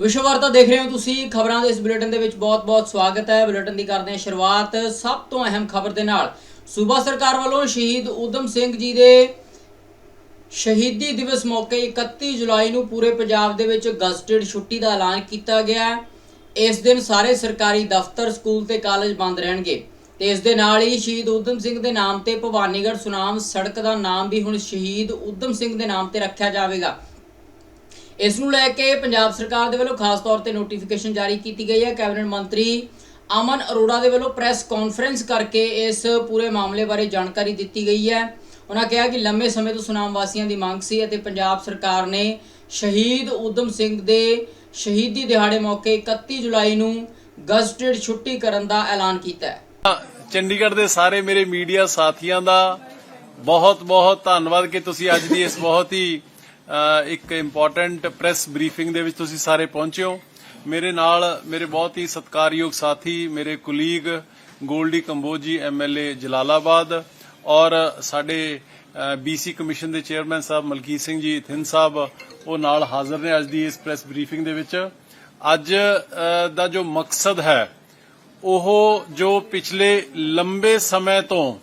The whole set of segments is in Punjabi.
ਵਿਸ਼ਵ ਵਾਰਤਾ ਦੇਖ ਰਹੇ ਹੋ ਤੁਸੀਂ ਖਬਰਾਂ ਦੇ ਇਸ ਬੁਲੇਟਿਨ ਦੇ ਵਿੱਚ ਬਹੁਤ-ਬਹੁਤ ਸਵਾਗਤ ਹੈ। ਬੁਲੇਟਿਨ ਦੀ ਕਰਦੇ ਹਾਂ ਸ਼ੁਰੂਆਤ ਸਭ ਤੋਂ ਅਹਿਮ ਖਬਰ ਦੇ ਨਾਲ। ਸੂਬਾ ਸਰਕਾਰ ਵੱਲੋਂ ਸ਼ਹੀਦ ਊਧਮ ਸਿੰਘ ਜੀ ਦੇ ਸ਼ਹੀਦੀ ਦਿਵਸ ਮੌਕੇ 31 ਜੁਲਾਈ ਨੂੰ ਪੂਰੇ ਪੰਜਾਬ ਦੇ ਵਿੱਚ ਗਜ਼ਟਿਡ ਛੁੱਟੀ ਦਾ ਐਲਾਨ ਕੀਤਾ ਗਿਆ ਇਸ ਦਿਨ ਸਾਰੇ ਸਰਕਾਰੀ ਦਫ਼ਤਰ, ਸਕੂਲ ਤੇ ਕਾਲਜ ਬੰਦ ਰਹਿਣਗੇ। ਤੇ ਇਸ ਦੇ ਨਾਲ ਹੀ ਸ਼ਹੀਦ ਊਧਮ ਸਿੰਘ ਦੇ ਨਾਮ ਤੇ ਭਵਾਨੀਗੜ੍ਹ ਸੁਨਾਮ ਸੜਕ ਦਾ ਨਾਮ ਵੀ ਹੁਣ ਸ਼ਹੀਦ ਊਧਮ ਸਿੰਘ ਦੇ ਨਾਮ ਤੇ ਰੱਖਿਆ ਜਾਵੇਗਾ। ਇਸ ਨੂੰ ਲੈ ਕੇ ਪੰਜਾਬ ਸਰਕਾਰ ਦੇ ਵੱਲੋਂ ਖਾਸ ਤੌਰ ਤੇ ਨੋਟੀਫਿਕੇਸ਼ਨ ਜਾਰੀ ਕੀਤੀ ਗਈ ਹੈ। ਕੈਬਨਿਟ ਮੰਤਰੀ ਅਮਨ ਅਰੋੜਾ ਦੇ ਵੱਲੋਂ ਪ੍ਰੈਸ ਕਾਨਫਰੰਸ ਕਰਕੇ ਇਸ ਪੂਰੇ ਮਾਮਲੇ ਬਾਰੇ ਜਾਣਕਾਰੀ ਦਿੱਤੀ ਗਈ ਹੈ। ਉਹਨਾਂ ਕਿਹਾ ਕਿ ਲੰਮੇ ਸਮੇਂ ਤੋਂ ਸੁਨਾਮ ਵਾਸੀਆਂ ਦੀ ਮੰਗ ਸੀ ਅਤੇ ਪੰਜਾਬ ਸਰਕਾਰ ਨੇ ਸ਼ਹੀਦ ਊਧਮ ਸਿੰਘ ਦੇ ਸ਼ਹੀਦੀ ਦਿਹਾੜੇ ਮੌਕੇ 31 ਜੁਲਾਈ ਨੂੰ ਗਜ਼ਟਿਡ ਛੁੱਟੀ ਕਰਨ ਦਾ ਐਲਾਨ ਕੀਤਾ ਹੈ। ਚੰਡੀਗੜ੍ਹ ਦੇ ਸਾਰੇ ਮੇਰੇ ਮੀਡੀਆ ਸਾਥੀਆਂ ਦਾ ਬਹੁਤ ਬਹੁਤ ਧੰਨਵਾਦ ਕਿ ਤੁਸੀਂ ਅੱਜ ਦੀ ਇਸ ਬਹੁਤ ਹੀ ਇੱਕ ਇੰਪੋਰਟੈਂਟ ਪ੍ਰੈਸ ਬਰੀਫਿੰਗ ਦੇ ਵਿੱਚ ਤੁਸੀਂ ਸਾਰੇ ਪਹੁੰਚੇ ਹੋ। ਮੇਰੇ ਨਾਲ ਮੇਰੇ ਬਹੁਤ ਹੀ ਸਤਿਕਾਰਯੋਗ ਸਾਥੀ, ਮੇਰੇ ਕੁਲੀਗ ਗੋਲਡੀ ਕੰਬੋਜੀ ਐਮਐਲਏ ਜਲਾਲਾਬਾਦ ਔਰ ਸਾਡੇ ਬੀਸੀ ਕਮਿਸ਼ਨ ਦੇ ਚੇਅਰਮੈਨ ਸਾਹਿਬ ਮਲਕੀਤ ਸਿੰਘ ਜੀ ਥਿੰਨ ਸਾਹਿਬ, ਉਹ ਨਾਲ ਹਾਜ਼ਰ ਨੇ ਅੱਜ ਦੀ ਇਸ ਪ੍ਰੈਸ ਬਰੀਫਿੰਗ ਦੇ ਵਿੱਚ। ਅੱਜ ਦਾ ਜੋ ਮਕਸਦ ਹੈ, ਉਹ ਜੋ ਪਿਛਲੇ ਲੰਬੇ ਸਮੇਂ ਤੋਂ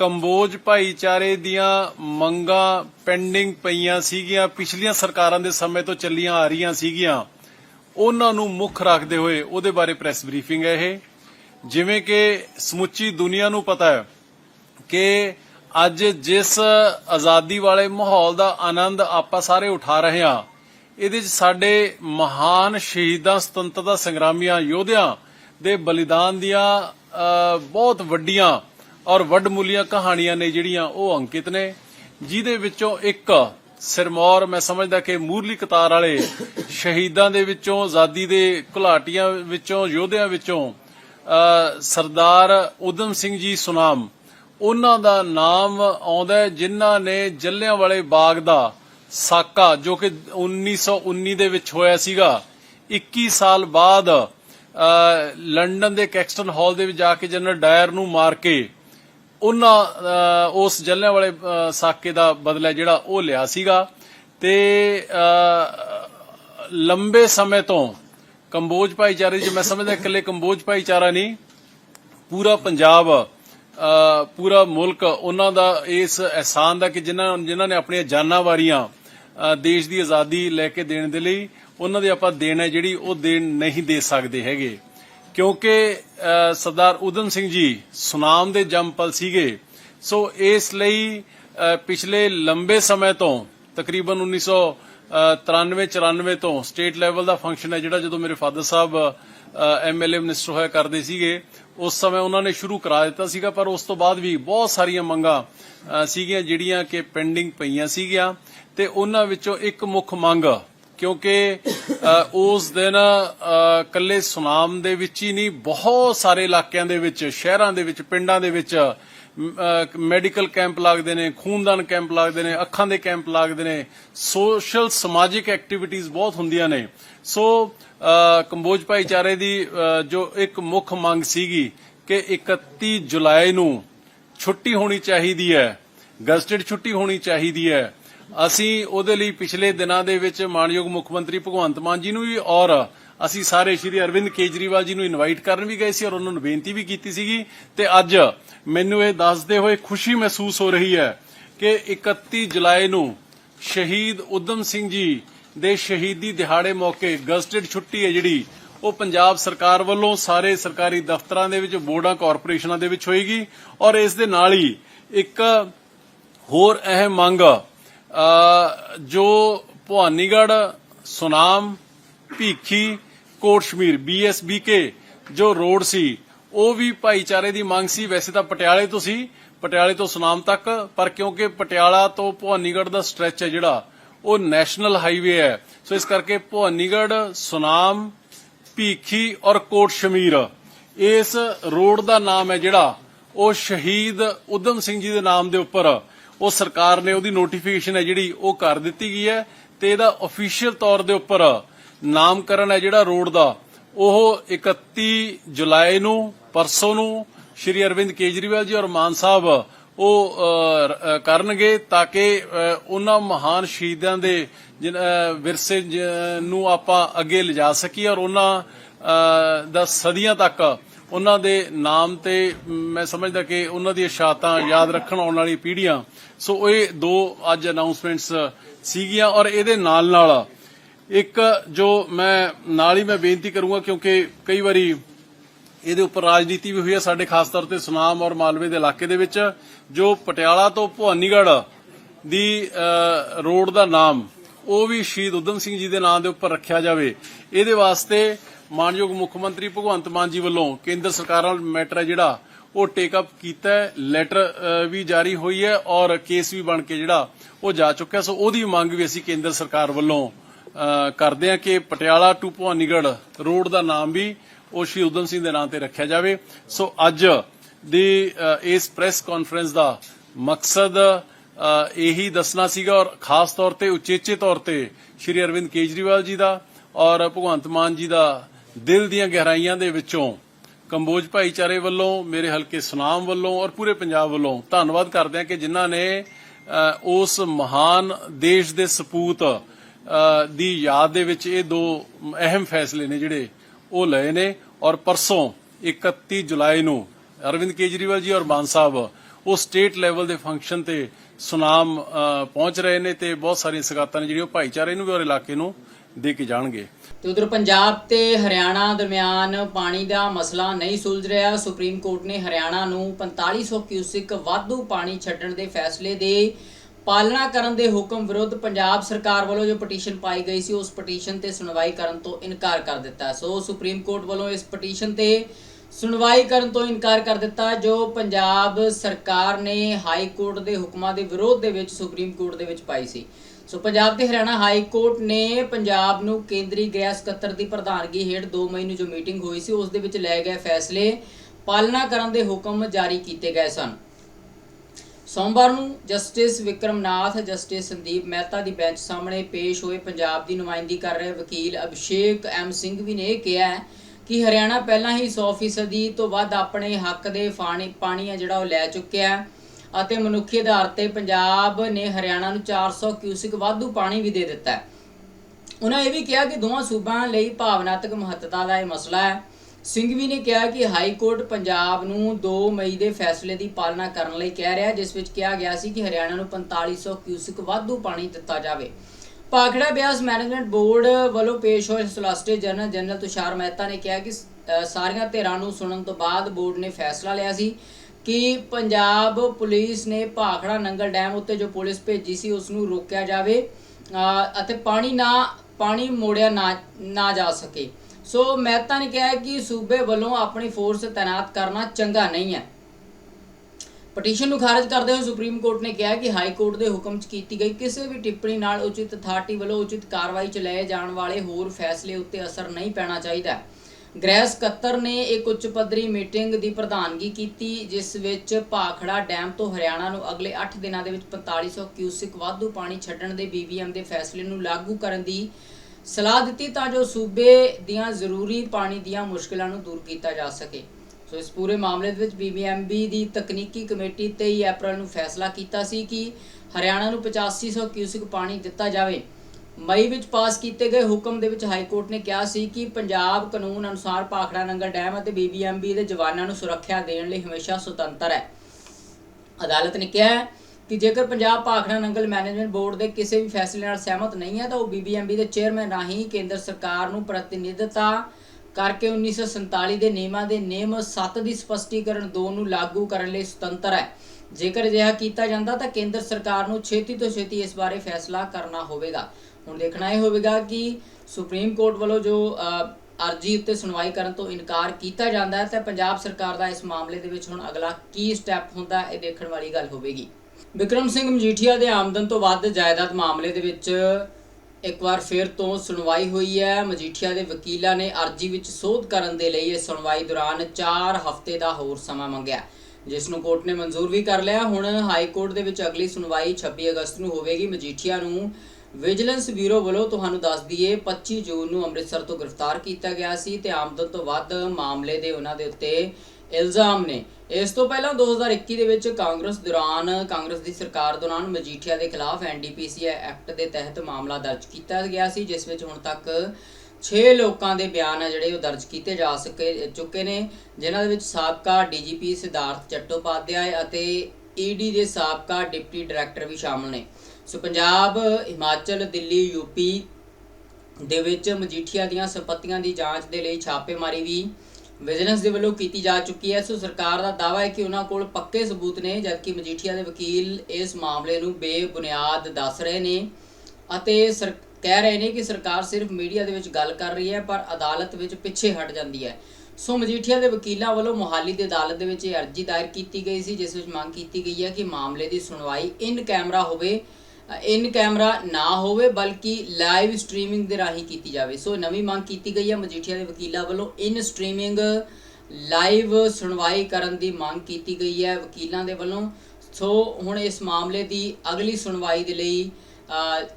ਕੰਬੋਜ ਭਾਈਚਾਰੇ ਦੀਆਂ ਮੰਗਾਂ ਪੈਂਡਿੰਗ ਪਈਆਂ ਸੀਗੀਆਂ। ਪਿਛਲੀਆਂ ਸਰਕਾਰਾਂ ਦੇ ਸਮੇਂ ਤੋਂ ਚੱਲੀਆਂ ਆ ਰਹੀਆਂ ਸੀਗੀਆਂ। ਉਹਨਾਂ ਨੂੰ ਮੁੱਖ ਰੱਖਦੇ ਹੋਏ ਉਹਦੇ ਬਾਰੇ ਪ੍ਰੈਸ ਬਰੀਫਿੰਗ ਹੈ ਇਹ। ਜਿਵੇਂ ਕਿ ਸਮੁੱਚੀ ਦੁਨੀਆ ਨੂੰ ਪਤਾ ਹੈ ਕਿ ਅੱਜ ਜਿਸ ਆਜ਼ਾਦੀ ਵਾਲੇ ਮਾਹੌਲ ਦਾ ਆਨੰਦ ਆਪਾਂ ਸਾਰੇ ਉਠਾ ਰਹੇ ਹਾਂ, ਇਹਦੇ 'ਚ ਸਾਡੇ ਮਹਾਨ ਸ਼ਹੀਦਾਂ, ਸੁਤੰਤਰਤਾ ਸੰਗਰਾਮੀਆਂ ਯੋਧਿਆਂ ਦੇ ਬਲੀਦਾਨ ਦੀਆਂ ਬਹੁਤ ਵੱਡੀਆਂ ਔਰ ਵੱਡਮੁੱਲੀਆਂ ਕਹਾਣੀਆਂ ਨੇ ਜਿਹੜੀਆਂ ਉਹ ਅੰਕਿਤ ਨੇ, ਜਿਹਦੇ ਵਿੱਚੋਂ ਇੱਕ ਸਿਰਮੌਰ, ਮੈਂ ਸਮਝਦਾ ਕਿ ਮੂਰਲੀ ਕਤਾਰ ਵਾਲੇ ਸ਼ਹੀਦਾਂ ਦੇ ਵਿੱਚੋਂ, ਆਜ਼ਾਦੀ ਦੇ ਘੁਲਾਟੀਆਂ ਵਿੱਚੋਂ, ਯੋਧਿਆਂ ਵਿੱਚੋਂ ਸਰਦਾਰ ਉਦਮ ਸਿੰਘ ਜੀ ਸੁਨਾਮ, ਉਹਨਾਂ ਦਾ ਨਾਮ ਆਉਂਦਾ ਹੈ, ਜਿਨ੍ਹਾਂ ਨੇ ਜੱਲਿਆਂ ਵਾਲੇ ਬਾਗ ਦਾ ਸਾਕਾ, ਜੋ ਕਿ 1919 ਦੇ ਵਿੱਚ ਹੋਇਆ ਸੀਗਾ। 21 ਸਾਲ ਬਾਅਦ ਲੰਡਨ ਦੇ ਕੈਕਸਟਨ ਹਾਲ ਦੇ ਵਿੱਚ ਜਾ ਕੇ ਜਨਰਲ ਡਾਇਰ ਨੂੰ ਮਾਰ ਕੇ ਉਹਨਾਂ ਉਸ ਜੱਲਿਆਂ ਵਾਲੇ ਸਾਕੇ ਦਾ ਬਦਲਾ ਜਿਹੜਾ ਉਹ ਲਿਆ ਸੀਗਾ ਤੇ ਲੰਬੇ ਸਮੇਂ ਤੋਂ ਕੰਬੋਜ ਭਾਈਚਾਰੇ ਜੀ ਮੈਂ ਸਮਝਦਾ ਇਕੱਲੇ ਕੰਬੋਜ ਭਾਈਚਾਰਾ ਨਹੀਂ ਪੂਰਾ ਪੰਜਾਬ ਅ, ਪੂਰਾ ਮੁਲਕ ਉਹਨਾਂ ਦਾ ਇਸ ਅਹਿਸਾਨ ਦਾ ਕਿ ਜਿਨ੍ਹਾਂ ਜਿਨ੍ਹਾਂ ਨੇ ਆਪਣੀਆਂ ਜਾਨਾਂ ਵਾਰੀਆਂ ਦੇਸ਼ ਦੀ ਆਜ਼ਾਦੀ ਲੈ ਕੇ ਦੇਣ ਦੇ ਲਈ ਉਹਨਾਂ ਦੇ ਆਪਾਂ ਦੇਣ ਹੈ ਜਿਹੜੀ ਉਹ ਦੇਣ ਨਹੀਂ ਦੇ ਸਕਦੇ ਹੈਗੇ। ਕਿਉਂਕਿ ਸਰਦਾਰ ਉਦਮ ਸਿੰਘ ਜੀ ਸੁਨਾਮ ਦੇ ਜੰਮਪਲ ਸੀਗੇ। ਸੋ ਇਸ ਲਈ ਪਿਛਲੇ ਲੰਬੇ ਸਮੇਂ ਤੋਂ, ਤਕਰੀਬਨ 1993 94 ਤੋਂ ਸਟੇਟ ਲੈਵਲ ਦਾ ਫੰਕਸ਼ਨ ਹੈ, ਜਿਹੜਾ ਜਦੋਂ ਮੇਰੇ ਫਾਦਰ ਸਾਹਿਬ ਐਮਐਲਏ ਮਿਨਿਸਟਰ ਹੋਇਆ ਕਰਦੇ ਸੀਗੇ, ਉਸ ਸਮੇਂ ਉਹਨਾਂ ਨੇ ਸ਼ੁਰੂ ਕਰਾ ਦਿੱਤਾ ਸੀਗਾ, ਪਰ ਉਸ ਤੋਂ ਬਾਅਦ ਵੀ ਬਹੁਤ ਸਾਰੀਆਂ ਮੰਗਾਂ ਸੀਗੀਆਂ ਜਿਹੜੀਆਂ ਕਿ ਪੈਂਡਿੰਗ ਪਈਆਂ ਸੀਗੀਆਂ, ਤੇ ਉਹਨਾਂ ਵਿੱਚੋਂ ਇੱਕ ਮੁੱਖ ਮੰਗ ਕਿਉਂਕਿ ਉਸ ਦਿਨ ਅ, ਕੱਲੇ ਸੁਨਾਮ ਦੇ ਵਿੱਚ ਹੀ ਨਹੀਂ ਬਹੁਤ ਸਾਰੇ ਇਲਾਕਿਆਂ ਦੇ ਵਿੱਚ ਸ਼ਹਿਰਾਂ ਦੇ ਵਿੱਚ ਪਿੰਡਾਂ ਦੇ ਵਿੱਚ ਮੈਡੀਕਲ ਕੈਂਪ ਲੱਗਦੇ ਨੇ ਖੂਨਦਾਨ ਕੈਂਪ ਲੱਗਦੇ ਨੇ ਅੱਖਾਂ ਦੇ ਕੈਂਪ ਲੱਗਦੇ ਨੇ ਸੋਸ਼ਲ ਸਮਾਜਿਕ ਐਕਟੀਵਿਟੀਜ਼ ਬਹੁਤ ਹੁੰਦੀਆਂ ਨੇ। ਸੋ ਕੰਬੋਜ ਭਾਈਚਾਰੇ ਦੀ ਜੋ ਇੱਕ ਮੁੱਖ ਮੰਗ ਸੀਗੀ ਕਿ 31 ਜੁਲਾਈ ਨੂੰ ਛੁੱਟੀ ਹੋਣੀ ਚਾਹੀਦੀ ਹੈ ਗਜ਼ਟਡ ਛੁੱਟੀ ਹੋਣੀ ਚਾਹੀਦੀ ਹੈ ਅਸੀਂ ਉਹਦੇ ਲਈ ਪਿਛਲੇ ਦਿਨਾਂ ਦੇ ਵਿੱਚ ਮਾਨਯੋਗ ਮੁੱਖ ਮੰਤਰੀ ਭਗਵੰਤ ਮਾਨ ਜੀ ਨੂੰ ਵੀ ਔਰ ਅਸੀਂ ਸਾਰੇ ਸ਼੍ਰੀ ਅਰਵਿੰਦ ਕੇਜਰੀਵਾਲ ਜੀ ਨੂੰ ਇਨਵਾਈਟ ਕਰਨ ਵੀ ਗਏ ਸੀ ਔਰ ਉਹਨਾਂ ਨੂੰ ਬੇਨਤੀ ਵੀ ਕੀਤੀ ਸੀਗੀ। ਤੇ ਅੱਜ ਮੈਨੂੰ ਇਹ ਦੱਸਦੇ ਹੋਏ ਖੁਸ਼ੀ ਮਹਿਸੂਸ ਹੋ ਰਹੀ ਹੈ ਕਿ 31 ਜੁਲਾਈ ਨੂੰ ਸ਼ਹੀਦ ਉਦਮ ਸਿੰਘ ਜੀ ਦੇ ਸ਼ਹੀਦੀ ਦਿਹਾੜੇ ਮੌਕੇ ਗਜ਼ਟਡ ਛੁੱਟੀ ਹੈ ਜਿਹੜੀ ਉਹ ਪੰਜਾਬ ਸਰਕਾਰ ਵੱਲੋਂ ਸਾਰੇ ਸਰਕਾਰੀ ਦਫ਼ਤਰਾਂ ਦੇ ਵਿੱਚ, ਬੋਰਡਾਂ, ਕਾਰਪੋਰੇਸ਼ਨਾਂ ਦੇ ਵਿੱਚ ਹੋਏਗੀ ਔਰ ਇਸ ਦੇ ਨਾਲ ਹੀ ਇੱਕ ਹੋਰ ਅਹਿਮ ਮੰਗ ਜੋ ਭਵਾਨੀਗੜ ਸੁਨਾਮ, ਭੀਖੀ, ਕੋਟਸ਼ਮੀਰ ਬੀਐਸਬੀਕੇ ਜੋ ਰੋਡ ਸੀ, ਉਹ ਵੀ ਭਾਈਚਾਰੇ ਦੀ ਮੰਗ ਸੀ। ਵੈਸੇ ਤਾਂ ਪਟਿਆਲੇ ਤੋਂ ਸੀ। ਪਟਿਆਲੇ ਤੋਂ ਸੁਨਾਮ ਤੱਕ, ਪਰ ਕਿਉਂਕਿ ਪਟਿਆਲਾ ਤੋਂ ਭਵਾਨੀਗੜ ਦਾ ਸਟ੍ਰੈਚ ਹੈ ਜਿਹੜਾ, ਉਹ ਨੈਸ਼ਨਲ ਹਾਈਵੇ ਹੈ। ਸੋ ਇਸ ਕਰਕੇ ਭਵਾਨੀਗੜ ਸੁਨਾਮ, ਭੀਖੀ ਔਰ ਕੋਟ ਸ਼ਮੀਰ ਇਸ ਰੋਡ ਦਾ ਨਾਮ ਹੈ ਜਿਹੜਾ, ਉਹ ਸ਼ਹੀਦ ਉਦਮ ਸਿੰਘ ਜੀ ਦੇ ਨਾਮ ਦੇ ਉੱਪਰ। ਉਹ ਸਰਕਾਰ ਨੇ ਉਹਦੀ ਨੋਟੀਫਿਕੇਸ਼ਨ ਹੈ ਜਿਹੜੀ ਉਹ ਕਰ ਦਿੱਤੀ ਗਈ ਹੈ ਤੇ ਇਹਦਾ ਅਫੀਸ਼ੀਅਲ ਤੌਰ ਦੇ ਉੱਪਰ ਨਾਮਕਰਨ ਹੈ ਜਿਹੜਾ ਰੋਡ ਦਾ। ਉਹ 31 ਜੁਲਾਈ ਨੂੰ ਪਰਸੋਂ ਨੂੰ ਸ਼੍ਰੀ ਅਰਵਿੰਦ ਕੇਜਰੀਵਾਲ ਜੀ ਔਰ ਮਾਨ ਸਾਹਿਬ ਉਹ ਕਰਨਗੇ ਤਾਂ ਕਿ ਅ, ਉਹਨਾਂ ਮਹਾਨ ਸ਼ਹੀਦਾਂ ਦੇ ਵਿਰਸੇ ਨੂੰ ਆਪਾਂ ਅੱਗੇ ਲਿਜਾ ਸਕੀਏ ਔਰ ਉਹਨਾਂ ਦਾ ਸਦੀਆਂ ਤੱਕ ਉਹਨਾਂ ਦੇ ਨਾਮ ਤੇ ਮੈਂ ਸਮਝਦਾ ਕਿ ਉਹਨਾਂ ਦੀਆਂ ਸ਼ਹਾਦਤਾਂ ਯਾਦ ਰੱਖਣ ਆਉਣ ਵਾਲੀ ਪੀੜ੍ਹੀਆਂ। ਸੋ ਇਹ ਦੋ ਅੱਜ ਅਨਾਉਂਸਮੈਂਟਸ ਸੀਗੀਆਂ ਔਰ ਇਹਦੇ ਨਾਲ ਨਾਲ ਇੱਕ ਜੋ ਮੈਂ ਨਾਲ ਹੀ ਮੈਂ ਬੇਨਤੀ ਕਰੂੰਗਾ ਕਿਉਂਕਿ ਕਈ ਵਾਰੀ ਇਹਦੇ ਉੱਪਰ ਰਾਜਨੀਤੀ ਵੀ ਹੋਈ ਹੈ ਸਾਡੇ ਖਾਸ ਤੌਰ ਤੇ ਸੁਨਾਮ ਔਰ ਮਾਲਵੇ ਦੇ ਇਲਾਕੇ ਦੇ ਵਿੱਚ, ਜੋ ਪਟਿਆਲਾ ਤੋਂ ਭਵਾਨੀਗੜ੍ਹ ਦੀ ਰੋਡ ਦਾ ਨਾਮ ਉਹ ਵੀ ਸ਼ਹੀਦ ਉਦਮ ਸਿੰਘ ਜੀ ਦੇ ਨਾਂ ਦੇ ਉੱਪਰ ਰੱਖਿਆ ਜਾਵੇ। ਇਹਦੇ ਵਾਸਤੇ ਮਾਨਯੋਗ ਮੁੱਖ ਮੰਤਰੀ ਭਗਵੰਤ ਮਾਨ ਜੀ ਵੱਲੋਂ ਕੇਂਦਰ ਸਰਕਾਰ ਨਾਲ ਮੈਟਰ ਹੈ ਜਿਹੜਾ, ਉਹ ਟੇਕ ਅਪ ਕੀਤਾ ਹੈ ਲੈਟਰ ਵੀ ਜਾਰੀ ਹੋਈ ਹੈ ਔਰ ਕੇਸ ਵੀ ਬਣ ਕੇ ਜਿਹੜਾ, ਉਹ ਜਾ ਚੁੱਕਿਆ ਸੋ ਉਹਦੀ ਮੰਗ ਵੀ ਅਸੀਂ ਕੇਂਦਰ ਸਰਕਾਰ ਵੱਲੋਂ ਕਰਦੇ ਹਾਂ ਕਿ ਪਟਿਆਲਾ ਟੂ ਭਵਾਨੀਗੜ ਰੋਡ ਦਾ ਨਾਮ ਵੀ ਉਹ ਸ਼ਹੀਦ ਉਦਮ ਸਿੰਘ ਦੇ ਨਾਂ ਤੇ ਰੱਖਿਆ ਜਾਵੇ। ਸੋ ਅੱਜ ਦੀ ਇਸ ਪ੍ਰੈਸ ਕਾਨਫਰੰਸ ਦਾ ਮਕਸਦ ਇਹੀ ਦੱਸਣਾ ਸੀਗਾ ਔਰ ਖਾਸ ਤੌਰ ਤੇ, ਉਚੇਚੇ ਤੌਰ ਤੇ ਸ਼੍ਰੀ ਅਰਵਿੰਦ ਕੇਜਰੀਵਾਲ ਜੀ ਦਾ ਔਰ ਭਗਵੰਤ ਮਾਨ ਜੀ ਦਾ ਦਿਲ ਦੀਆਂ ਗਹਿਰਾਈਆਂ ਦੇ ਵਿੱਚੋਂ ਕੰਬੋਜ ਭਾਈਚਾਰੇ ਵੱਲੋਂ, ਮੇਰੇ ਹਲਕੇ ਸੁਨਾਮ ਵੱਲੋਂ ਔਰ ਪੂਰੇ ਪੰਜਾਬ ਵੱਲੋਂ ਧੰਨਵਾਦ ਕਰਦੇ ਹਾਂ ਕਿ ਜਿਨ੍ਹਾਂ ਨੇ ਉਸ ਮਹਾਨ ਦੇਸ਼ ਦੇ ਸਪੂਤ ਦੀ ਯਾਦ ਦੇ ਵਿੱਚ ਇਹ ਦੋ ਅਹਿਮ ਫੈਸਲੇ ਨੇ ਜਿਹੜੇ ਉਹ ਲਏ ਨੇ ਔਰ ਪਰਸੋਂ 31 ਜੁਲਾਈ ਨੂੰ ਅਰਵਿੰਦ ਕੇਜਰੀਵਾਲ ਜੀ ਔਰ ਮਾਨ ਸਾਹਿਬ ਉਹ ਸਟੇਟ ਲੈਵਲ ਦੇ ਫੰਕਸ਼ਨ ਤੇ ਸੁਨਾਮ ਪਹੁੰਚ ਰਹੇ ਨੇ ਤੇ ਬਹੁਤ ਸਾਰੀਆਂ ਸਗਾਤਾਂ ਨੇ ਜਿਹੜੀਆਂ ਉਹ ਭਾਈਚਾਰੇ ਨੂੰ ਵੀ ਔਰ ਇਲਾਕੇ ਨੂੰ ਦੇ ਕੇ ਜਾਣਗੇ। ਤੇ ਉਧਰ ਪੰਜਾਬ ਤੇ ਹਰਿਆਣਾ ਦਰਮਿਆਨ ਪਾਣੀ ਦਾ ਮਸਲਾ ਨਹੀਂ ਸੁਲਝ ਰਿਹਾ। ਸੁਪਰੀਮ ਕੋਰਟ ਨੇ ਹਰਿਆਣਾ ਨੂੰ 4500 ਕਿਊਸਿਕ ਵਾਧੂ ਪਾਣੀ ਛੱਡਣ ਦੇ ਫੈਸਲੇ ਦੇ ਪਾਲਣਾ ਕਰਨ ਦੇ ਹੁਕਮ ਵਿਰੁੱਧ ਪੰਜਾਬ ਸਰਕਾਰ ਵੱਲੋਂ ਜੋ ਪਟੀਸ਼ਨ ਪਾਈ ਗਈ ਸੀ, ਉਸ ਪਟੀਸ਼ਨ ਤੇ ਸੁਣਵਾਈ ਕਰਨ ਤੋਂ ਇਨਕਾਰ ਕਰ ਦਿੱਤਾ। ਸੋ ਸੁਪਰੀਮ ਕੋਰਟ ਵੱਲੋਂ ਇਸ ਪਟੀਸ਼ਨ ਤੇ ਸੁਣਵਾਈ ਕਰਨ ਤੋਂ ਇਨਕਾਰ ਕਰ ਦਿੱਤਾ, ਜੋ ਪੰਜਾਬ ਸਰਕਾਰ ਨੇ ਹਾਈ ਕੋਰਟ ਦੇ ਹੁਕਮਾਂ ਦੇ ਵਿਰੋਧ ਦੇ ਵਿੱਚ ਸੁਪਰੀਮ ਕੋਰਟ ਦੇ ਵਿੱਚ ਪਾਈ ਸੀ। ਸੋ ਪੰਜਾਬ ਤੇ ਹਰਿਆਣਾ ਹਾਈ ਕੋਰਟ ਨੇ ਪੰਜਾਬ ਨੂੰ ਕੇਂਦਰੀ ਗ੍ਰਹਿ ਸਕੱਤਰ ਦੀ ਪ੍ਰਧਾਨਗੀ ਹੇਠ 2 ਮਈ ਨੂੰ ਜੋ ਮੀਟਿੰਗ ਹੋਈ ਸੀ, ਉਸ ਦੇ ਵਿੱਚ ਲਏ ਗਏ ਫੈਸਲੇ ਪਾਲਣਾ ਕਰਨ ਦੇ ਹੁਕਮ ਜਾਰੀ ਕੀਤੇ ਗਏ ਸਨ। ਸੋਮਵਾਰ ਨੂੰ ਜਸਟਿਸ ਵਿਕਰਮਨਾਥ, ਜਸਟਿਸ ਸੰਦੀਪ ਮਹਿਤਾ ਦੀ ਬੈਂਚ ਸਾਹਮਣੇ ਪੇਸ਼ ਹੋਏ ਪੰਜਾਬ ਦੀ ਨੁਮਾਇੰਦਗੀ ਕਰ ਰਹੇ ਵਕੀਲ ਅਭਿਸ਼ੇਕ ਐਮ ਸਿੰਘ ਵੀ ਨੇ ਕਿਹਾ ਕਿ ਹਰਿਆਣਾ ਪਹਿਲਾਂ ਹੀ 100% ਤੋਂ ਵੱਧ ਆਪਣੇ ਹੱਕ ਦੇ ਪਾਣੀ ਪਾਣੀ ਆ ਜਿਹੜਾ ਉਹ ਲੈ ਚੁੱਕਿਆ ਅਤੇ ਮਨੁੱਖੀ ਆਧਾਰ ਤੇ ਪੰਜਾਬ ਨੇ ਹਰਿਆਣਾ ਨੂੰ 400 ਕਿਊਸਿਕ ਵਾਧੂ ਪਾਣੀ ਵੀ ਦੇ ਦਿੱਤਾ ਹੈ। ਉਹਨਾਂ ਇਹ ਵੀ ਕਿਹਾ ਕਿ ਦੋਵਾਂ ਸੂਬਿਆਂ ਲਈ ਭਾਵਨਾਤਮਕ ਮਹੱਤਤਾ ਦਾ ਇਹ ਮਸਲਾ ਹੈ। ਸਿੰਘਵੀ ਨੇ ਕਿਹਾ ਕਿ ਹਾਈ ਕੋਰਟ ਪੰਜਾਬ ਨੂੰ 2 ਮਈ ਦੇ ਫੈਸਲੇ ਦੀ ਪਾਲਣਾ ਕਰਨ ਲਈ ਕਹਿ ਰਿਹਾ ਜਿਸ ਵਿੱਚ ਕਿਹਾ ਗਿਆ ਸੀ ਕਿ ਹਰਿਆਣਾ ਨੂੰ 4500 ਕਿਊਸਿਕ ਵਾਧੂ ਪਾਣੀ ਦਿੱਤਾ ਜਾਵੇ। ਪਾਖੜਾ ਬਿਆਸ ਮੈਨੇਜਮੈਂਟ ਬੋਰਡ ਵੱਲੋਂ ਪੇਸ਼ ਹੋਏ solicitor general general Tushar Mehta ਨੇ ਕਿਹਾ ਕਿ ਸਾਰੀਆਂ ਧਿਰਾਂ ਨੂੰ ਸੁਣਨ ਤੋਂ ਬਾਅਦ ਬੋਰਡ ਨੇ ਫੈਸਲਾ ਲਿਆ ਸੀ ਕਿ ਪੰਜਾਬ ਪੁਲਿਸ ਨੇ ਭਾਖੜਾ ਨੰਗਲ ਡੈਮ ਉੱਤੇ ਜੋ ਪੁਲਿਸ ਭੇਜੀ ਸੀ, ਉਸ ਨੂੰ ਰੋਕਿਆ ਜਾਵੇ ਅਤੇ ਪਾਣੀ ਨਾ, ਪਾਣੀ ਮੋੜਿਆ ਨਾ ਨਾ ਜਾ ਸਕੇ। ਸੋ ਮਹਿਤਾ ਨੇ ਕਿਹਾ ਕਿ ਸੂਬੇ ਵੱਲੋਂ ਆਪਣੀ ਫੋਰਸ ਤਾਇਨਾਤ ਕਰਨਾ ਚੰਗਾ ਨਹੀਂ ਹੈ। ਪਟੀਸ਼ਨ ਨੂੰ ਖਾਰਜ ਕਰਦੇ ਹੋਏ ਸੁਪਰੀਮ ਕੋਰਟ ਨੇ ਕਿਹਾ ਕਿ ਹਾਈ ਕੋਰਟ ਦੇ ਹੁਕਮ 'ਚ ਕੀਤੀ ਗਈ ਕਿਸੇ ਵੀ ਟਿੱਪਣੀ ਨਾਲ ਉਚਿਤ ਅਥਾਰਟੀ ਵੱਲੋਂ ਉਚਿਤ ਕਾਰਵਾਈ 'ਚ ਲਏ ਜਾਣ ਵਾਲੇ ਹੋਰ ਫੈਸਲੇ ਉੱਤੇ ਅਸਰ ਨਹੀਂ ਪੈਣਾ ਚਾਹੀਦਾ। ਗ੍ਰਹਿ ਸਕੱਤਰ ਨੇ ਇੱਕ ਉੱਚ ਪੱਧਰੀ ਮੀਟਿੰਗ ਦੀ ਪ੍ਰਧਾਨਗੀ ਕੀਤੀ, ਜਿਸ ਵਿੱਚ ਭਾਖੜਾ ਡੈਮ ਤੋਂ ਹਰਿਆਣਾ ਨੂੰ ਅਗਲੇ 8 ਦਿਨਾਂ ਦੇ ਵਿੱਚ 4500 ਕਿਊਸਿਕ ਵਾਧੂ ਪਾਣੀ ਛੱਡਣ ਦੇ ਬੀਬੀਐਮ ਦੇ ਫੈਸਲੇ ਨੂੰ ਲਾਗੂ ਕਰਨ ਦੀ ਸਲਾਹ ਦਿੱਤੀ ਤਾਂ ਜੋ ਸੂਬੇ ਦੀਆਂ ਜ਼ਰੂਰੀ ਪਾਣੀ ਦੀਆਂ ਮੁਸ਼ਕਲਾਂ ਨੂੰ ਦੂਰ ਕੀਤਾ ਜਾ ਸਕੇ। ਸੋ ਇਸ ਪੂਰੇ ਮਾਮਲੇ ਦੇ ਵਿੱਚ ਬੀਬੀਐਮਬੀ ਦੀ ਤਕਨੀਕੀ ਕਮੇਟੀ 23 ਅਪ੍ਰੈਲ ਨੂੰ ਫੈਸਲਾ ਕੀਤਾ ਸੀ ਕਿ ਹਰਿਆਣਾ ਨੂੰ 8500 ਕਿਊਸਿਕ ਪਾਣੀ ਦਿੱਤਾ ਜਾਵੇ। ਮਈ ਵਿੱਚ ਪਾਸ ਕੀਤੇ ਗਏ ਹੁਕਮ ਦੇ ਵਿੱਚ ਹਾਈ ਕੋਰਟ ਨੇ ਕਿਹਾ ਸੀ ਕਿ ਪੰਜਾਬ ਕਾਨੂੰਨ ਅਨੁਸਾਰ ਭਾਖੜਾ ਨੰਗਲ ਡੈਮ ਅਤੇ ਬੀਬੀਐਮਬੀ ਦੇ ਜਵਾਨਾਂ ਨੂੰ ਸੁਰੱਖਿਆ ਦੇਣ ਲਈ ਹਮੇਸ਼ਾ ਸੁਤੰਤਰ ਹੈ। ਅਦਾਲਤ ਨੇ ਕਿਹਾ ਕਿ ਜੇਕਰ ਪੰਜਾਬ ਭਾਖੜਾ ਨੰਗਲ ਮੈਨੇਜਮੈਂਟ ਬੋਰਡ ਦੇ ਕਿਸੇ ਵੀ ਫੈਸਲੇ ਨਾਲ ਸਹਿਮਤ ਨਹੀਂ ਹੈ ਤਾਂ ਉਹ ਬੀਬੀਐਮਬੀ ਦੇ ਚੇਅਰਮੈਨ ਰਾਹੀਂ ਕੇਂਦਰ ਸਰਕਾਰ ਨੂੰ ਪ੍ਰਤੀਨਿਧਤਾ ਕਰਕੇ 1947 ਦੇ ਨਿਯਮਾਂ ਦੇ ਨਿਯਮ 7 ਦੀ ਸਪਸ਼ਟੀਕਰਨ 2 ਨੂੰ ਲਾਗੂ ਕਰਨ ਲਈ ਸੁਤੰਤਰ ਹੈ। ਜੇਕਰ ਅਜਿਹਾ ਕੀਤਾ ਜਾਂਦਾ ਤਾਂ ਕੇਂਦਰ ਸਰਕਾਰ ਨੂੰ ਛੇਤੀ ਤੋਂ ਛੇਤੀ ਇਸ ਬਾਰੇ ਫੈਸਲਾ ਕਰਨਾ ਹੋਵੇਗਾ। ਹੁਣ ਦੇਖਣਾ ਇਹ ਹੋਵੇਗਾ ਕਿ ਸੁਪਰੀਮ ਕੋਰਟ ਵੱਲੋਂ ਜੋ ਅਰਜੀ ਉੱਤੇ ਸੁਣਵਾਈ ਕਰਨ ਤੋਂ ਇਨਕਾਰ ਕੀਤਾ ਜਾਂਦਾ ਹੈ, ਤਾਂ ਪੰਜਾਬ ਸਰਕਾਰ ਦਾ ਇਸ ਮਾਮਲੇ ਦੇ ਵਿੱਚ ਹੁਣ ਅਗਲਾ ਕੀ ਸਟੈਪ ਹੁੰਦਾ ਇਹ ਦੇਖਣ ਵਾਲੀ ਗੱਲ ਹੋਵੇਗੀ। ਵਿਕਰਮ ਸਿੰਘ ਮਜੀਠੀਆ ਦੇ ਆਮਦਨ ਤੋਂ ਵੱਧ ਜਾਇਦਾਦ ਮਾਮਲੇ ਦੇ ਵਿੱਚ ਇੱਕ ਵਾਰ ਫਿਰ ਤੋਂ ਸੁਣਵਾਈ ਹੋਈ ਹੈ। ਮਜੀਠੀਆ ਦੇ ਵਕੀਲਾਂ ਨੇ ਅਰਜੀ ਵਿੱਚ ਸੋਧ ਕਰਨ ਦੇ ਲਈ ਇਸ ਸੁਣਵਾਈ ਦੌਰਾਨ 4 ਹਫ਼ਤੇ ਦਾ ਹੋਰ ਸਮਾਂ ਮੰਗਿਆ। ਜਿਸ ਨੂੰ ਕੋਰਟ ਨੇ ਮਨਜ਼ੂਰ ਵੀ ਕਰ ਲਿਆ। ਹੁਣ ਹਾਈ ਕੋਰਟ ਦੇ ਵਿੱਚ ਅਗਲੀ ਸੁਣਵਾਈ 26 ਅਗਸਤ ਨੂੰ ਹੋਵੇਗੀ। ਮਜੀਠੀਆ ਨੂੰ ਵਿਜੀਲੈਂਸ ਬਿਊਰੋ ਵੱਲੋਂ ਤੁਹਾਨੂੰ ਦੱਸ ਦਈਏ 25 ਜੂਨ ਨੂੰ ਅੰਮ੍ਰਿਤਸਰ ਤੋਂ ਗ੍ਰਿਫਤਾਰ ਕੀਤਾ ਗਿਆ ਸੀ ਤੇ ਆਮਦਨ ਤੋਂ ਵੱਧ ਮਾਮਲੇ ਦੇ ਉਹਨਾਂ ਦੇ ਉੱਤੇ ਇਲਜ਼ਾਮ ਨੇ। ਇਸ ਤੋਂ ਪਹਿਲਾਂ 2021 ਦੇ ਵਿੱਚ ਕਾਂਗਰਸ ਦੌਰਾਨ, ਕਾਂਗਰਸ ਦੀ ਸਰਕਾਰ ਦੌਰਾਨ ਮਜੀਠੀਆ ਦੇ ਖਿਲਾਫ ਐਨਡੀਪੀਸੀ ਐਕਟ ਦੇ ਤਹਿਤ ਮਾਮਲਾ ਦਰਜ ਕੀਤਾ ਗਿਆ ਸੀ, ਜਿਸ ਵਿੱਚ ਹੁਣ ਤੱਕ 6 ਲੋਕਾਂ ਦੇ ਬਿਆਨ ਆ ਜਿਹੜੇ ਉਹ ਦਰਜ ਕੀਤੇ ਜਾ ਸਕੇ, ਚੁੱਕੇ ਨੇ, ਜਿਨ੍ਹਾਂ ਦੇ ਵਿੱਚ ਸਾਬਕਾ ਡੀਜੀਪੀ ਸਿਧਾਰਥ ਚੱਟੋਪਾਧਿਆਏ ਅਤੇ ਈਡੀ ਦੇ ਸਾਬਕਾ ਡਿਪਟੀ ਡਾਇਰੈਕਟਰ ਵੀ ਸ਼ਾਮਲ ਨੇ। ਸੋ ਪੰਜਾਬ, ਹਿਮਾਚਲ, ਦਿੱਲੀ ਯੂਪੀ ਦੇ ਵਿੱਚ ਮਜੀਠੀਆ ਦੀਆਂ ਸੰਪਤੀਆਂ ਦੀ ਜਾਂਚ ਦੇ ਲਈ ਛਾਪੇਮਾਰੀ ਵੀ ਵਿਜੀਲੈਂਸ ਦੇ ਵੱਲੋਂ ਕੀਤੀ ਜਾ ਚੁੱਕੀ ਹੈ। ਸੋ ਸਰਕਾਰ ਦਾ ਦਾਅਵਾ ਹੈ ਕਿ ਉਹਨਾਂ ਕੋਲ ਪੱਕੇ ਸਬੂਤ ਨੇ, ਜਦਕਿ ਮਜੀਠੀਆ ਦੇ ਵਕੀਲ ਇਸ ਮਾਮਲੇ ਨੂੰ ਬੇਬੁਨਿਆਦ ਦੱਸ ਰਹੇ ਨੇ ਅਤੇ ਸਰ, ਕਹਿ ਰਹੇ ਨੇ ਕਿ ਸਰਕਾਰ ਸਿਰਫ ਮੀਡੀਆ ਦੇ ਵਿੱਚ ਗੱਲ ਕਰ ਰਹੀ ਹੈ, ਪਰ ਅਦਾਲਤ ਵਿੱਚ ਪਿੱਛੇ ਹਟ ਜਾਂਦੀ ਹੈ। ਸੋ ਮਜੀਠੀਆ ਦੇ ਵਕੀਲਾਂ ਵੱਲੋਂ ਮੋਹਾਲੀ ਦੀ ਅਦਾਲਤ ਦੇ ਵਿੱਚ ਇਹ ਅਰਜ਼ੀ ਦਾਇਰ ਕੀਤੀ ਗਈ ਸੀ, ਜਿਸ ਵਿੱਚ ਮੰਗ ਕੀਤੀ ਗਈ ਹੈ ਕਿ ਮਾਮਲੇ ਦੀ ਸੁਣਵਾਈ ਇਨ ਕੈਮਰਾ ਹੋਵੇ ਇਨ ਕੈਮਰਾ ਨਾ ਹੋਵੇ, ਬਲਕਿ ਲਾਈਵ ਸਟ੍ਰੀਮਿੰਗ ਦੇ ਰਾਹੀਂ ਕੀਤੀ ਜਾਵੇ। ਸੋ ਨਵੀਂ ਮੰਗ ਕੀਤੀ ਗਈ ਹੈ, ਮਜੀਠੀਆ ਦੇ ਵਕੀਲਾਂ ਵੱਲੋਂ ਇਨ ਸਟ੍ਰੀਮਿੰਗ ਲਾਈਵ ਸੁਣਵਾਈ ਕਰਨ ਦੀ ਮੰਗ ਕੀਤੀ ਗਈ ਹੈ ਵਕੀਲਾਂ ਦੇ ਵੱਲੋਂ। ਸੋ ਹੁਣ ਇਸ ਮਾਮਲੇ ਦੀ ਅਗਲੀ ਸੁਣਵਾਈ ਦੇ ਲਈ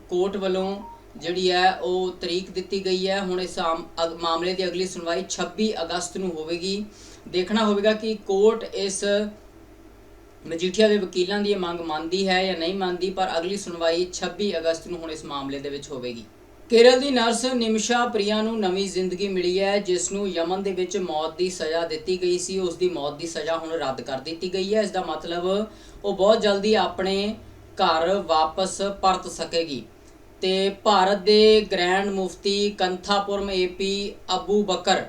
ਕੋਰਟ ਵੱਲੋਂ ਜਿਹੜੀ ਹੈ, ਉਹ ਤਰੀਕ ਦਿੱਤੀ ਗਈ ਹੈ। ਹੁਣ ਇਸ ਆਮ- ਅਗ- ਮਾਮਲੇ ਦੀ ਅਗਲੀ ਸੁਣਵਾਈ 26 ਅਗਸਤ ਨੂੰ ਹੋਵੇਗੀ। ਦੇਖਣਾ ਹੋਵੇਗਾ ਕਿ ਕੋਰਟ ਇਸ ਮਜੀਠੀਆ ਦੇ ਵਕੀਲਾਂ ਦੀ ਇਹ ਮੰਗ ਮੰਨਦੀ ਹੈ ਜਾਂ ਨਹੀਂ ਮੰਨਦੀ, ਪਰ ਅਗਲੀ ਸੁਣਵਾਈ 26 ਅਗਸਤ ਨੂੰ ਹੁਣ ਇਸ ਮਾਮਲੇ ਦੇ ਵਿੱਚ ਹੋਵੇਗੀ। ਕੇਰਲ ਦੀ ਨਰਸ ਨਿਮਸ਼ਾ ਪ੍ਰਿਆ ਨੂੰ ਨਵੀਂ ਜ਼ਿੰਦਗੀ ਮਿਲੀ ਹੈ, ਜਿਸ ਨੂੰ ਯਮਨ ਦੇ ਵਿੱਚ ਮੌਤ ਦੀ ਸਜ਼ਾ ਦਿੱਤੀ ਗਈ ਸੀ। ਉਸ ਦੀ ਮੌਤ ਦੀ ਸਜ਼ਾ ਹੁਣ ਰੱਦ ਕਰ ਦਿੱਤੀ ਗਈ ਹੈ। ਇਸ ਦਾ ਮਤਲਬ ਉਹ ਬਹੁਤ ਜਲਦੀ ਆਪਣੇ ਘਰ ਵਾਪਸ ਪਰਤ ਸਕੇਗੀ। ਤੇ ਭਾਰਤ ਦੇ ਗ੍ਰੈਂਡ ਮੁਫਤੀ ਕੰਥਾਪੁਰਮ ਏਪੀ ਅਬੂ ਬਕਰ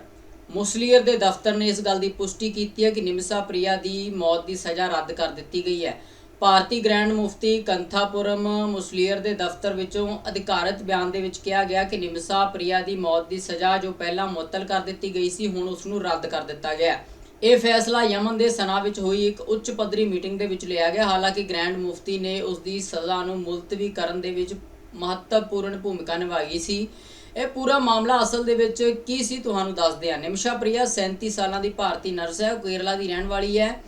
ਮੁਸਲੀਅਰ ਦੇ ਦਫ਼ਤਰ ਨੇ ਇਸ ਗੱਲ ਦੀ ਪੁਸ਼ਟੀ ਕੀਤੀ ਹੈ ਕਿ ਨਿਮਸਾ ਪ੍ਰਿਆ ਦੀ ਮੌਤ ਦੀ ਸਜ਼ਾ ਰੱਦ ਕਰ ਦਿੱਤੀ ਗਈ ਹੈ। ਭਾਰਤੀ ਗ੍ਰੈਂਡ ਮੁਫਤੀ ਕੰਥਾਪੁਰਮ ਮੁਸਲੀਅਰ ਦੇ ਦਫ਼ਤਰ ਵਿੱਚੋਂ ਅਧਿਕਾਰਤ ਬਿਆਨ ਦੇ ਵਿੱਚ ਕਿਹਾ ਗਿਆ ਕਿ ਨਿਮਸਾ ਪ੍ਰਿਆ ਦੀ ਮੌਤ ਦੀ ਸਜ਼ਾ ਜੋ ਪਹਿਲਾਂ ਮੁਅੱਤਲ ਕਰ ਦਿੱਤੀ ਗਈ ਸੀ, ਹੁਣ ਉਸ ਨੂੰ ਰੱਦ ਕਰ ਦਿੱਤਾ ਗਿਆ ਇਹ ਫੈਸਲਾ ਯਮਨ ਦੇ ਸਨਾ ਵਿੱਚ ਹੋਈ ਇੱਕ ਉੱਚ ਪੱਧਰੀ ਮੀਟਿੰਗ ਦੇ ਵਿੱਚ ਲਿਆ ਗਿਆ। ਹਾਲਾਂਕਿ ਗ੍ਰੈਂਡ ਮੁਫਤੀ ਨੇ ਉਸ ਦੀ ਸਜ਼ਾ ਨੂੰ ਮੁਲਤਵੀ ਕਰਨ ਦੇ ਵਿੱਚ ਮਹੱਤਵਪੂਰਨ ਭੂਮਿਕਾ ਨਿਭਾਈ ਸੀ। ਇਹ ਪੂਰਾ ਮਾਮਲਾ ਅਸਲ ਦੇ ਵਿੱਚ ਕੀ ਸੀ ਤੁਹਾਨੂੰ ਦੱਸਦੇ ਹਾਂ। ਨਿਮਸ਼ਾ ਪ੍ਰਿਆ 37 ਸਾਲਾਂ ਦੀ ਭਾਰਤੀ ਨਰਸ ਹੈ, ਉਹ ਕੇਰਲਾ ਦੀ ਰਹਿਣ ਵਾਲੀ ਹੈ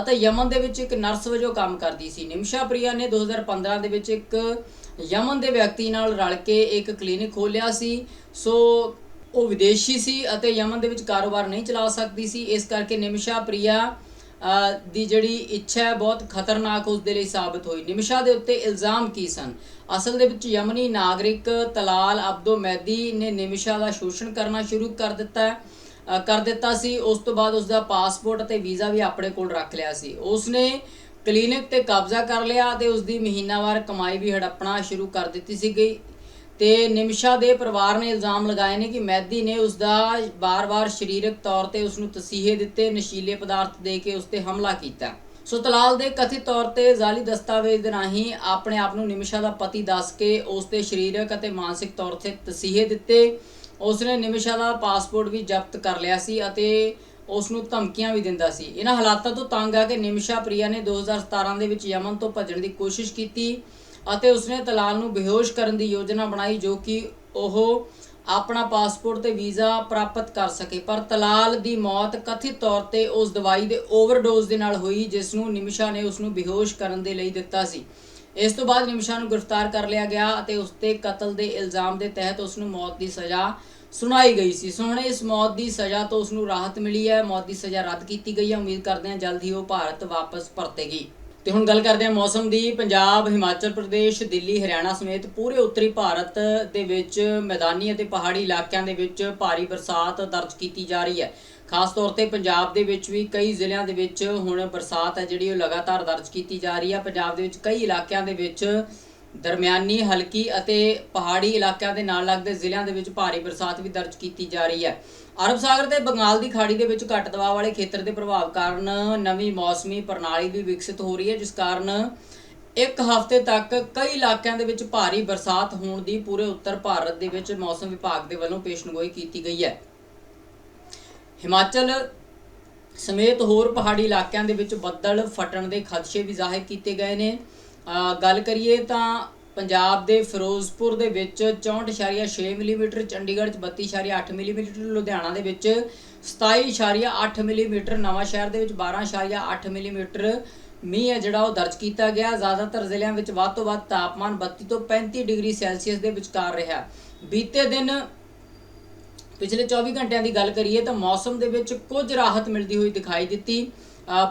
ਅਤੇ ਯਮਨ ਦੇ ਵਿੱਚ ਇੱਕ ਨਰਸ ਵਜੋਂ ਕੰਮ ਕਰਦੀ ਸੀ। ਨਿਮਸ਼ਾ ਪ੍ਰਿਆ ਨੇ 2015 ਦੇ ਵਿੱਚ ਇੱਕ ਯਮਨ ਦੇ ਵਿਅਕਤੀ ਨਾਲ ਰਲ ਕੇ ਇੱਕ ਕਲੀਨਿਕ ਖੋਲ੍ਹਿਆ ਸੀ। ਸੋ ਉਹ ਵਿਦੇਸ਼ੀ ਸੀ ਅਤੇ ਯਮਨ ਦੇ ਵਿੱਚ ਕਾਰੋਬਾਰ ਨਹੀਂ ਚਲਾ ਸਕਦੀ ਸੀ। ਇਸ ਕਰਕੇ ਨਿਮਸ਼ਾ ਪ੍ਰਿਆ ਦੀ ਜਿਹੜੀ ਇੱਛਾ ਹੈ, ਬਹੁਤ ਖਤਰਨਾਕ ਉਸ ਦੇ ਲਈ ਸਾਬਤ ਹੋਈ। ਨਿਮਸ਼ਾ ਦੇ ਉੱਤੇ ਇਲਜ਼ਾਮ ਕੀ ਸਨ? ਅਸਲ ਦੇ ਵਿੱਚ ਯਮਨੀ ਨਾਗਰਿਕ ਤਲਾਲ ਅਬਦੋ ਮੈਦੀ ਨੇ ਨਿਮਸ਼ਾ ਦਾ ਸ਼ੋਸ਼ਣ ਕਰਨਾ ਸ਼ੁਰੂ ਕਰ ਦਿੱਤਾ ਹੈ। ਕਰ ਦਿੱਤਾ ਸੀ। ਉਸ ਤੋਂ ਬਾਅਦ ਉਸ ਦਾ ਪਾਸਪੋਰਟ ਅਤੇ ਵੀਜ਼ਾ ਵੀ ਆਪਣੇ ਕੋਲ ਰੱਖ ਲਿਆ ਸੀ। ਉਸ ਨੇ ਕਲੀਨਿਕ ਤੇ ਕਬਜ਼ਾ ਕਰ ਲਿਆ ਤੇ ਉਸ ਦੀ ਮਹੀਨਾਵਾਰ ਕਮਾਈ ਵੀ ਹੜੱਪਣਾ ਸ਼ੁਰੂ ਕਰ ਦਿੱਤੀ ਸੀ। ਗਈ ਤੇ ਨਿਮਸ਼ਾ ਦੇ ਪਰਿਵਾਰ ਨੇ ਇਲਜ਼ਾਮ ਲਗਾਏ ਨੇ ਕਿ ਮੈਦੀ ਨੇ ਉਸ ਦਾ ਬਾਰ-ਬਾਰ ਸਰੀਰਕ ਤੌਰ ਤੇ ਉਸ ਨੂੰ ਤਸੀਹੇ ਦਿੱਤੇ, ਨਸ਼ੀਲੇ ਪਦਾਰਥ ਦੇ ਕੇ ਉਸ ਤੇ ਹਮਲਾ ਕੀਤਾ। ਸੋ ਤਲਾਲ ਦੇ ਕਥਿਤ ਤੌਰ ਤੇ ਜ਼ਾਲੀ ਦਸਤਾਵੇਜ਼ ਦੇ ਰਾਹੀਂ ਆਪਣੇ ਆਪ ਨੂੰ ਨਿਮਸ਼ਾ ਦਾ ਪਤੀ ਦੱਸ ਕੇ ਉਸ ਤੇ ਸਰੀਰਕ ਅਤੇ ਮਾਨਸਿਕ ਤੌਰ ਤੇ ਤਸੀਹੇ ਦਿੱਤੇ। ਉਸ ਨੇ ਨਿਮਸ਼ਾ ਦਾ ਪਾਸਪੋਰਟ ਵੀ ਜ਼ਬਤ ਕਰ ਲਿਆ ਸੀ ਅਤੇ ਉਸ ਨੂੰ ਧਮਕੀਆਂ ਵੀ ਦਿੰਦਾ ਸੀ। ਇਹਨਾਂ ਹਾਲਾਤਾਂ ਤੋਂ ਤੰਗ ਆ ਕੇ ਨਿਮਸ਼ਾ ਪ੍ਰਿਆ ਨੇ 2017 ਦੇ ਵਿੱਚ ਯਮਨ ਤੋਂ ਭੱਜਣ ਦੀ ਕੋਸ਼ਿਸ਼ ਕੀਤੀ। ਅਤੇ ਉਸਨੇ ਤਲਾਲ ਨੂੰ ਬੇਹੋਸ਼ ਕਰਨ ਦੀ ਯੋਜਨਾ ਬਣਾਈ ਜੋ ਕਿ ਉਹ ਆਪਣਾ ਪਾਸਪੋਰਟ ਤੇ ਵੀਜ਼ਾ ਪ੍ਰਾਪਤ ਕਰ ਸਕੇ। ਪਰ ਤਲਾਲ ਦੀ ਮੌਤ ਕਥਿਤ ਤੌਰ ਤੇ ਉਸ ਦਵਾਈ ਦੇ ਓਵਰਡੋਜ਼ ਦੇ ਨਾਲ ਹੋਈ, ਜਿਸ ਨੂੰ ਨਿਮਸ਼ਾ ਨੇ ਉਸ ਨੂੰ ਬੇਹੋਸ਼ ਕਰਨ ਦੇ ਲਈ ਦਿੱਤਾ ਸੀ। ਇਸ ਤੋਂ ਬਾਅਦ ਨਿਮਸ਼ਾ ਨੂੰ ਗ੍ਰਿਫਤਾਰ ਕਰ ਲਿਆ ਗਿਆ ਅਤੇ ਉਸ ਤੇ ਕਤਲ ਦੇ ਇਲਜ਼ਾਮ ਦੇ ਤਹਿਤ ਉਸ ਨੂੰ ਮੌਤ ਦੀ ਸਜ਼ਾ ਸੁਣਾਈ ਗਈ ਸੀ। ਸੋ ਹੁਣ ਇਸ ਮੌਤ ਦੀ ਸਜ਼ਾ ਤੋਂ ਉਸ ਨੂੰ ਰਾਹਤ ਮਿਲੀ ਹੈ। ਮੌਤ ਦੀ ਸਜ਼ਾ ਰੱਦ ਕੀਤੀ ਗਈ ਹੈ। ਉਮੀਦ ਕਰਦੇ ਹਾਂ ਜਲਦ ਹੀ ਉਹ ਭਾਰਤ ਵਾਪਸ ਪਰਤੇਗੀ। ਤੇ ਹੁਣ ਗੱਲ ਕਰਦੇ ਹਾਂ ਮੌਸਮ ਦੀ। ਪੰਜਾਬ, ਹਿਮਾਚਲ ਪ੍ਰਦੇਸ਼, ਦਿੱਲੀ, ਹਰਿਆਣਾ ਸਮੇਤ ਪੂਰੇ ਉੱਤਰੀ ਭਾਰਤ ਦੇ ਵਿੱਚ ਮੈਦਾਨੀ ਅਤੇ ਪਹਾੜੀ ਇਲਾਕਿਆਂ ਦੇ ਵਿੱਚ ਭਾਰੀ ਬਰਸਾਤ ਦਰਜ ਕੀਤੀ ਜਾ ਰਹੀ ਹੈ। ਖਾਸ ਤੌਰ ਤੇ ਪੰਜਾਬ ਦੇ ਵਿੱਚ ਵੀ ਕਈ ਜ਼ਿਲ੍ਹਿਆਂ ਦੇ ਵਿੱਚ ਹੁਣ ਬਰਸਾਤ ਹੈ ਜਿਹੜੀ ਉਹ ਲਗਾਤਾਰ ਦਰਜ ਕੀਤੀ ਜਾ ਰਹੀ ਹੈ। ਪੰਜਾਬ ਦੇ ਵਿੱਚ ਕਈ ਇਲਾਕਿਆਂ ਦੇ ਵਿੱਚ ਦਰਮਿਆਨੀ, ਹਲਕੀ ਅਤੇ ਪਹਾੜੀ ਇਲਾਕਿਆਂ ਦੇ ਨਾਲ ਲੱਗਦੇ ਜ਼ਿਲ੍ਹਿਆਂ ਦੇ ਵਿੱਚ ਭਾਰੀ ਬਰਸਾਤ ਵੀ ਦਰਜ ਕੀਤੀ ਜਾ ਰਹੀ ਹੈ। ਅਰਬ ਸਾਗਰ ਤੇ ਬੰਗਾਲ ਦੀ ਖਾੜੀ ਦੇ ਵਿੱਚ ਘੱਟ ਦਬਾਅ ਵਾਲੇ ਖੇਤਰ ਦੇ ਪ੍ਰਭਾਵ ਕਾਰਨ ਨਵੀਂ ਮੌਸਮੀ ਪ੍ਰਣਾਲੀ ਵੀ ਵਿਕਸਿਤ ਹੋ ਰਹੀ ਹੈ, ਜਿਸ ਕਾਰਨ ਇੱਕ ਹਫ਼ਤੇ ਤੱਕ ਕਈ ਇਲਾਕਿਆਂ ਦੇ ਵਿੱਚ ਭਾਰੀ ਬਰਸਾਤ ਹੋਣ ਦੀ ਪੂਰੇ ਉੱਤਰ ਭਾਰਤ ਦੇ ਵਿੱਚ ਮੌਸਮ ਵਿਭਾਗ ਦੇ ਵੱਲੋਂ ਪੇਸ਼ਨਗੋਈ ਕੀਤੀ ਗਈ ਹੈ। ਹਿਮਾਚਲ ਸਮੇਤ ਹੋਰ ਪਹਾੜੀ ਇਲਾਕਿਆਂ ਦੇ ਵਿੱਚ ਬੱਦਲ ਫਟਣ ਦੇ ਖਦਸ਼ੇ ਵੀ ਜ਼ਾਹਿਰ ਕੀਤੇ ਗਏ ਨੇ। ਗੱਲ ਕਰੀਏ ਤਾਂ ਪੰਜਾਬ ਦੇ ਫਿਰੋਜ਼ਪੁਰ ਦੇ ਵਿੱਚ 64.6 ਮਿਲੀਮੀਟਰ, ਚੰਡੀਗੜ੍ਹ 'ਚ 32.8 ਮਿਲੀਮੀਟਰ ਲੁਧਿਆਣਾ ਦੇ ਵਿੱਚ 27.8 ਮਿਲੀਮੀਟਰ ਨਵਾਂ ਸ਼ਹਿਰ ਦੇ ਵਿੱਚ 12.8 ਮਿਲੀਮੀਟਰ। ਮੀਂਹ ਹੈ ਜਿਹੜਾ ਉਹ ਦਰਜ ਕੀਤਾ ਗਿਆ। ਜ਼ਿਆਦਾਤਰ ਜ਼ਿਲ੍ਹਿਆਂ ਵਿੱਚ ਵੱਧ ਤੋਂ ਵੱਧ ਤਾਪਮਾਨ 32 ਤੋਂ 35 ਡਿਗਰੀ ਸੈਲਸੀਅਸ ਦੇ ਵਿਚਕਾਰ ਰਿਹਾ। ਬੀਤੇ ਦਿਨ ਪਿਛਲੇ 24 ਘੰਟਿਆਂ ਦੀ ਗੱਲ ਕਰੀਏ ਤਾਂ ਮੌਸਮ ਦੇ ਵਿੱਚ ਕੁਝ ਰਾਹਤ ਮਿਲਦੀ ਹੋਈ ਦਿਖਾਈ ਦਿੱਤੀ।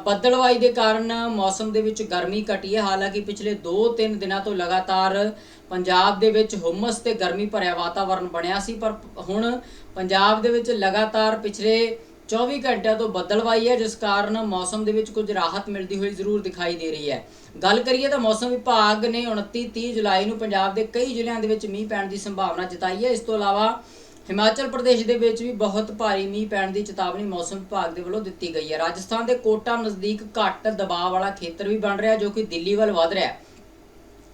ਬੱਦਲਵਾਈ ਦੇ ਕਾਰਨ ਮੌਸਮ ਦੇ ਵਿੱਚ ਗਰਮੀ ਘਟੀ ਹੈ। ਹਾਲਾਂਕਿ ਪਿਛਲੇ 2-3 ਦਿਨਾਂ ਤੋਂ ਲਗਾਤਾਰ ਪੰਜਾਬ ਦੇ ਵਿੱਚ ਹੁਮਸ ਤੇ ਗਰਮੀ ਭਰਿਆ ਵਾਤਾਵਰਣ ਬਣਿਆ ਸੀ, ਪਰ ਹੁਣ ਪੰਜਾਬ ਦੇ ਵਿੱਚ ਲਗਾਤਾਰ ਪਿਛਲੇ 24 ਘੰਟਿਆਂ ਤੋਂ ਬੱਦਲਵਾਈ ਹੈ, ਜਿਸ ਕਾਰਨ ਮੌਸਮ ਦੇ ਵਿੱਚ ਕੁਝ ਰਾਹਤ ਮਿਲਦੀ ਹੋਈ ਜ਼ਰੂਰ ਦਿਖਾਈ ਦੇ ਰਹੀ ਹੈ। ਗੱਲ ਕਰੀਏ ਤਾਂ ਮੌਸਮ ਵਿਭਾਗ ਨੇ 29 30 ਜੁਲਾਈ ਨੂੰ ਪੰਜਾਬ ਦੇ ਕਈ ਜ਼ਿਲ੍ਹਿਆਂ ਦੇ ਵਿੱਚ ਮੀਂਹ ਪੈਣ ਦੀ ਸੰਭਾਵਨਾ ਜਤਾਈ ਹੈ। ਇਸ ਤੋਂ ਇਲਾਵਾ ਹਿਮਾਚਲ ਪ੍ਰਦੇਸ਼ ਦੇ ਵਿੱਚ ਵੀ ਬਹੁਤ ਭਾਰੀ ਮੀਂਹ ਪੈਣ ਦੀ ਚੇਤਾਵਨੀ ਮੌਸਮ ਵਿਭਾਗ ਦੇ ਵੱਲੋਂ ਦਿੱਤੀ ਗਈ ਹੈ। ਰਾਜਸਥਾਨ ਦੇ ਕੋਟਾ ਨਜ਼ਦੀਕ ਘੱਟ ਦਬਾਅ ਵਾਲਾ ਖੇਤਰ ਵੀ ਬਣ ਰਿਹਾ ਜੋ ਕਿ ਦਿੱਲੀ ਵੱਲ ਵਧ ਰਿਹਾ ਹੈ।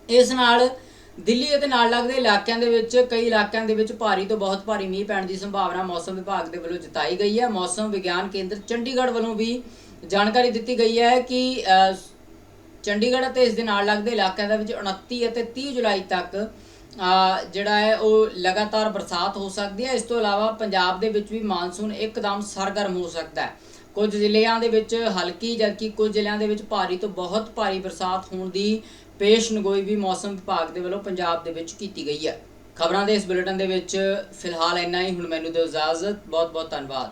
ਇਸ ਨਾਲ ਦਿੱਲੀ ਅਤੇ ਨਾਲ ਲੱਗਦੇ ਇਲਾਕਿਆਂ ਦੇ ਵਿੱਚ, ਕਈ ਇਲਾਕਿਆਂ ਦੇ ਵਿੱਚ ਭਾਰੀ ਤੋਂ ਬਹੁਤ ਭਾਰੀ ਮੀਂਹ ਪੈਣ ਦੀ ਸੰਭਾਵਨਾ ਮੌਸਮ ਵਿਭਾਗ ਦੇ ਵੱਲੋਂ ਜਤਾਈ ਗਈ ਹੈ। ਮੌਸਮ ਵਿਗਿਆਨ ਕੇਂਦਰ ਚੰਡੀਗੜ੍ਹ ਵੱਲੋਂ ਵੀ ਜਾਣਕਾਰੀ ਦਿੱਤੀ ਗਈ ਹੈ ਕਿ ਚੰਡੀਗੜ੍ਹ ਅਤੇ ਇਸ ਦੇ ਨਾਲ ਲੱਗਦੇ ਇਲਾਕਿਆਂ ਦੇ ਵਿੱਚ 29 ਅਤੇ 30 ਜੁਲਾਈ ਤੱਕ ਜਿਹੜਾ ਹੈ, ਉਹ ਲਗਾਤਾਰ ਬਰਸਾਤ ਹੋ ਸਕਦੀ ਹੈ। ਇਸ ਤੋਂ ਇਲਾਵਾ ਪੰਜਾਬ ਦੇ ਵਿੱਚ ਵੀ ਮਾਨਸੂਨ ਇੱਕਦਮ ਸਰਗਰਮ ਹੋ ਸਕਦਾ ਹੈ। ਕੁਝ ਜ਼ਿਲ੍ਹਿਆਂ ਦੇ ਵਿੱਚ ਹਲਕੀ ਜਦਕਿ ਕੁਝ ਜ਼ਿਲ੍ਹਿਆਂ ਦੇ ਵਿੱਚ ਭਾਰੀ ਤੋਂ ਬਹੁਤ ਭਾਰੀ ਬਰਸਾਤ ਹੋਣ ਦੀ ਪੇਸ਼ਨਗੋਈ ਵੀ ਮੌਸਮ ਵਿਭਾਗ ਦੇ ਵੱਲੋਂ ਪੰਜਾਬ ਦੇ ਵਿੱਚ ਕੀਤੀ ਗਈ ਹੈ। ਖਬਰਾਂ ਦੇ ਇਸ ਬੁਲੇਟਿਨ ਦੇ ਵਿੱਚ ਫਿਲਹਾਲ ਇੰਨਾ ਹੀ। ਹੁਣ ਮੈਨੂੰ ਦਿਓ ਇਜਾਜ਼ਤ। ਬਹੁਤ ਬਹੁਤ ਧੰਨਵਾਦ।